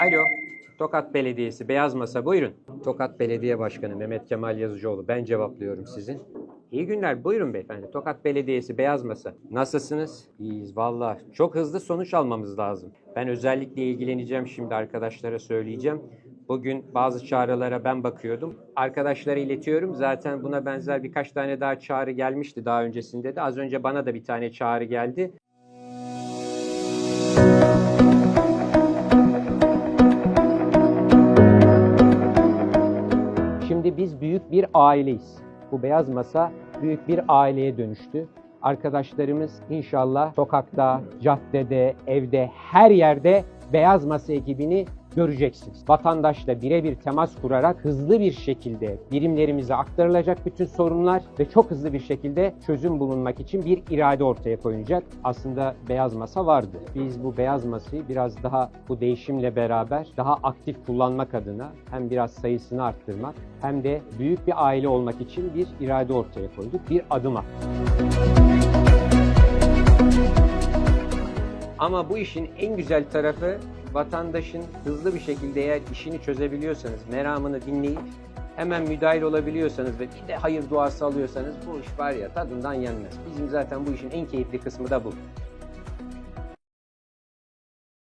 Alo, Tokat Belediyesi Beyaz Masa buyurun. Tokat Belediye Başkanı Mehmet Kemal Yazıcıoğlu. Ben cevaplıyorum sizin. İyi günler, buyurun beyefendi. Tokat Belediyesi Beyaz Masa. Nasılsınız? İyiyiz valla. Çok hızlı sonuç almamız lazım. Ben özellikle ilgileneceğim şimdi arkadaşlara söyleyeceğim. Bugün bazı çağrılara ben bakıyordum. Arkadaşlara iletiyorum. Zaten buna benzer birkaç tane daha çağrı gelmişti daha öncesinde de. Az önce bana da bir tane çağrı geldi. Şimdi biz büyük bir aileyiz. Bu beyaz masa büyük bir aileye dönüştü. Arkadaşlarımız inşallah sokakta, caddede, evde, her yerde beyaz masa ekibini göreceksiniz. Vatandaşla birebir temas kurarak hızlı bir şekilde birimlerimize aktarılacak bütün sorunlar ve çok hızlı bir şekilde çözüm bulunmak için bir irade ortaya koyulacak. Aslında beyaz masa vardı. Biz bu beyaz masayı biraz daha bu değişimle beraber daha aktif kullanmak adına hem biraz sayısını arttırmak hem de büyük bir aile olmak için bir irade ortaya koyduk. Bir adım attık. Ama bu işin en güzel tarafı vatandaşın hızlı bir şekilde eğer işini çözebiliyorsanız, meramını dinleyip hemen müdahil olabiliyorsanız ve bir de hayır duası alıyorsanız bu iş var ya tadından yenmez. Bizim zaten bu işin en keyifli kısmı da bu.